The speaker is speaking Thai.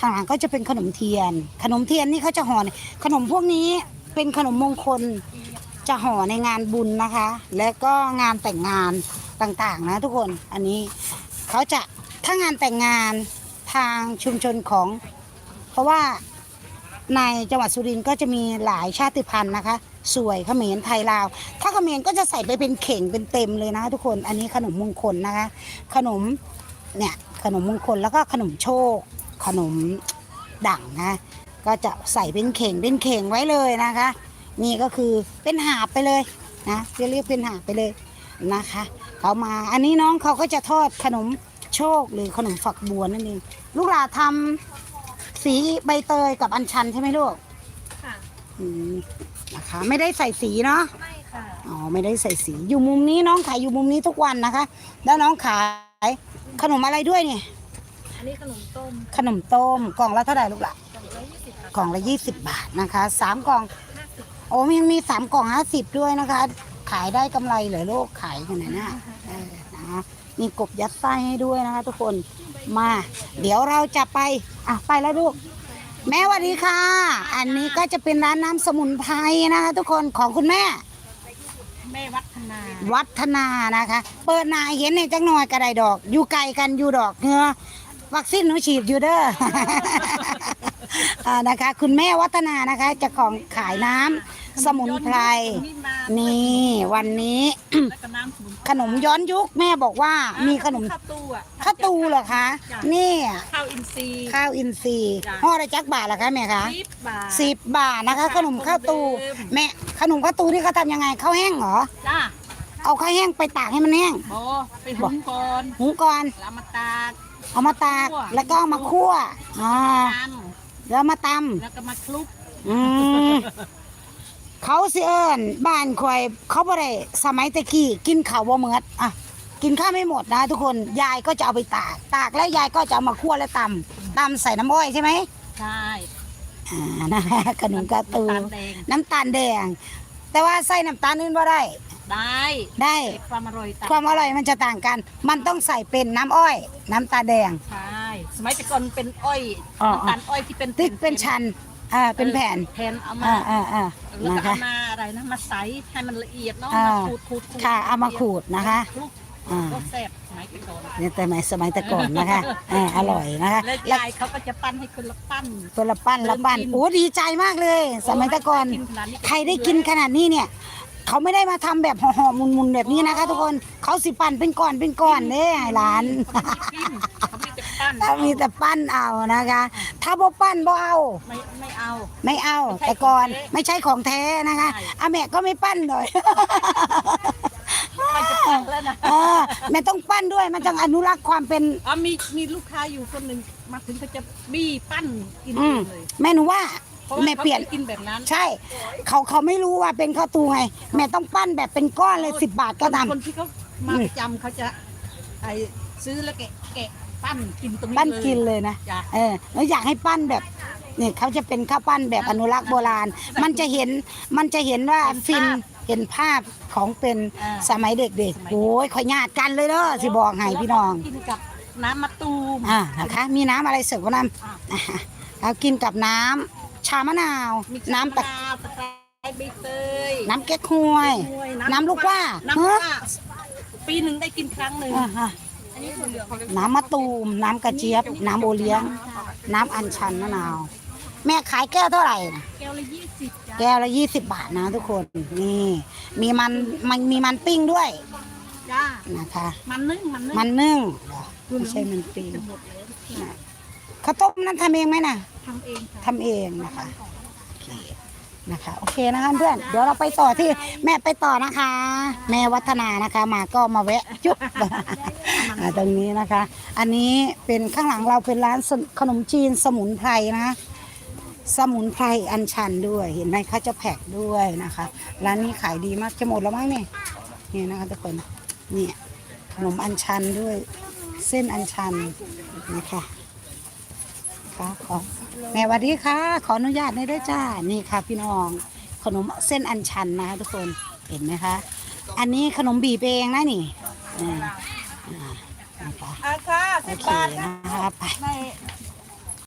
ทางหลังก็จะเป็นขนมเทียน ขนมเทียนนี่เขาจะห่อขนมพวกนี้เป็นขนมมงคลจะห่อในงานบุญนะคะ และก็งานแต่งงานต่างๆนะทุกคนอันนี้เขาจะถ้างานแต่งงานทางชุมชนของ เพราะว่าในจังหวัดสุรินทร์ก็จะมีหลายชาติพันธุ์นะคะ สวยเขมรไทยลาว ถ้าเขมรก็จะใส่ไปเป็นเข่งเป็นเต็มเลยนะทุกคนอันนี้ขนมมงคลนะคะ ขนมเนี่ยขนมมงคลแล้วก็ขนมโชค ขนมด่างนะ ก็จะใส่เป็นเข่งเป็นเข่งไว้เลยนะคะ นี่ก็คือเป็นหาบไปเลยนะจะเรียกเป็นหาบไปเลยนะคะเขามาอันนี้น้องเขาก็จะทอดขนมโชคหรือขนมฝักบัวนั่นเองลูกหลาทำสีใบเตยกับอัญชันใช่ไหมลูกค่ะอืมนะคะไม่ได้ใส่สีเนาะไม่ค่ะอ๋อไม่ได้ใส่สีอยู่มุมนี้น้องขายอยู่มุมนี้ทุกวันนะคะ แล้วน้องขายขนมอะไรด้วยเนี่ยอั นนี้ขนมต้มขนมต้มกล่องละเท่าไหร่ลูกหละสองร้อยยี่สิบค่ะกล่องละยี่สิบบาทนะคะสามกล่อง ห้าสิบโอ้ยังมีสามกล่องห้าสิบด้วยนะคะ ขายได้กำไรเหรอลูกขายขนาดนั้นนะเออนะคะมีกบยัดไส้ให้ด้วยนะคะ ทุกคนมา เดี๋ยวเราจะไปอะไปแล้วลูก แม่สวัสดีค่ะ อันนี้ก็จะเป็นร้านน้ำสมุนไพรนะคะ ทุกคนของคุณแม่ แม่วัฒนาวัฒนานะคะ เปิดหนาเห็นในจังหน่อยกระไดดอก อยู่ไกลกันอยู่ดอกเหงือ วัคซีนหนูฉีดอยู่เด้อ อ่านะคะ คุณแม่วัฒนานะคะเจะของขายน้ำสมุนไพรนี่มานี่วันนี้ แล้วก็น้ำสมุนขนมย้อนยุคแม่บอกว่ามีขนมข้าวตู้อะข้าวตูเหรอคะนี่ข้าวอินทรีย์ ข้าวอินทรีย์จ้ะ ห่อละจักบาทเหรอคะแม่คะสิบบาท สิบบาทนะคะ ขนมข้าวตูเดิม แม่ขนมข้าวตูที่เขาทำยังไงข้าวแห้งเหรอจ้าเอาข้าวแห้งไปตากให้มันแห้งโอ้ไปหุงก่อนหุงก่อนแล้วมาตาก เอามาตากคั่ว แล้วก็เอามาคั่วอ่าตแล้วมาตำแล้วก็มาคลุกำอืมเขาสิเอิญบ้านคอยเขาบ่ได้สมัยตะกี้กินข้าวบ่เหมือดอะกินข้าวไม่หมดนะทุกคนยายก็จะเอาไปตาก ตากแล้วยายก็จะเอามาคั่วและตำตำใส่น้ำอ้อยใช่ไหมใช่อ่านะขนมกระตู น้ำตาลแดง น้ำตาลแดง แต่ว่าใส่น้ำตาลอื่นบ่ได้ ได้ได้เก็บความอร่อยต่างความอร่อยมันจะต่างกัน มันต้องใส่เป็นน้ำอ้อย น้ำตาลแดง ใช่สมัยแต่ก่อนเป็นอ้อยอ๋อ น้ำตาลอ้อยที่เป็นที่เป็นชันอ่าเป็นแผ่นแผ่นเอามาอ่าอ่าอ่าแล้วนะก็คะเอามาอะไรนะมาใสให้มันละเอียดเนาะอ่ามาขูดขูดขูดค่ะเอามาขูดนะคะคลุกอ่า ก็แซ่บสมัยก่อนเนี่ยแต่สมัยสมัยแต่ก่อนนะคะอ่าอร่อยนะคะ แล้วแล้วยายเขาก็จะปั้นให้คนละปั้น ตัวละปั้นละปั้นเดินกินโอ้ดีใจมากเลย สมัยแต่ก่อนกินขนาดนี้ใครได้กินขนาดนี้เนี่ย เขาไม่ได้มาทำแบบห่อๆมุนๆแบบนี้นะคะ ทุกคนเขาสิปั่นเป็นก้อนเป็นก้อนเนี่ยให้ร้านเขาไม่จะปั้นถ้ามีแต่ปั้นเอานะคะ ถ้าบ่ปั้นบ่เอา ไม่ไม่เอา ไม่เอาไม่ใช่แต่ก่อนของแท้ไม่ใช่ของแท้นะคะใช่อาแม่ก็ไม่ปั้นเลยไม่จะปั้นแล้วนะเออแม่ต้องปั้นด้วยมันต้องอนุรักษ์ความเป็นอ๋อมีมีลูกค้าอยู่คนหนึ่งมาถึงเขาจะบี้ปั้นกินอืมเลยแม่หนูว่าเพราะว่า แม่เปลี่ยนขาไม่กินแบบนั้น ใช่ เขาเขาไม่รู้ว่าเป็นข้าวตูไง แม่ต้องปั้นแบบเป็นก้อนเลยสิบบาทก็ตามคนที่เขามาประจำเขาจะไอซื้อแล้วแกะแกะปั้นกินตรงนี้ปั้นเลยกินเลยนะจ้ะเออแล้วอยากให้ปั้นแบบเนี่ยเขาจะเป็นข้าวปั้นแบบอนุรักษ์โบราณ มันจะเห็นมันจะเห็นว่าฟินเห็นภาพของเป็นสมัยเด็กๆโอ้ยขอยญาติกันเลยเด้อสิบอกให้พี่น้อง กินกับน้ำมะตูม อ่านะคะ มีน้ำอะไรเสิร์ฟก็น้ำอะเรากินกับน้ำ ชามะนาวมีน้ำตะตะตะไคร้ใบเตยน้ำเก๊กฮวยกล้วยน้ำลูกว่าน้ำลูกว่าปีหนึ่งได้กินครั้งหนึ่งอ่าฮะอันนี้ถั่วเหลืองน้ำมะตูม น้ำกระเจี๊ยบ น้ำโอเลี้ยง น้ำอัญชันมะนาว แม่ขายแก้วเท่าไหร่นะแก้วละยี่สิบจ้ะแก้วละยี่สิบบาทนะทุกคน นี่ มีมันมันมีมันปิ้งด้วยจ้านะคะ มันนึ่ง มันนึ่ง มันนึ่งเหรอไม่ใช่มันปิ้งจะหมดแล้ว ข้าวต้มนั้นทำเองไหมนะทำเองค่ะทำเองนะคะ โอเคนะคะโอเคนะคะเพื่อนเดี๋ยวเราไปต่อที่แม่ไปต่อนะคะ แม่วัฒนานะคะ มาก็มาแวะจุ๊บ อ่าตรงนี้นะคะ อันนี้เป็นข้างหลังเราเป็นร้านสขนมจีนสมุนไพรนะ สมุนไพรอัญชันด้วยเห็นไหมเขาจะแพ็กด้วยนะคะ ร้านนี้ขายดีมากจะหมดแล้วมั้งเนี่ยนี่นะคะทุกคนเนี่ยขนมอัญชันด้วยเส้นอัญชันนะคะ ค่ะขอแม่สวัสดีค่ะ ขออนุญาตได้ด้วยจ้านี่ค่ะ พี่น้องขนมเส้นอัญชันนะคะทุกคนเห็นไหมคะ อันนี้ขนมบีบเองนะนี่อ่าอ่านะคะอะค่ะโอสิบเคบาทนะนะคะไปใน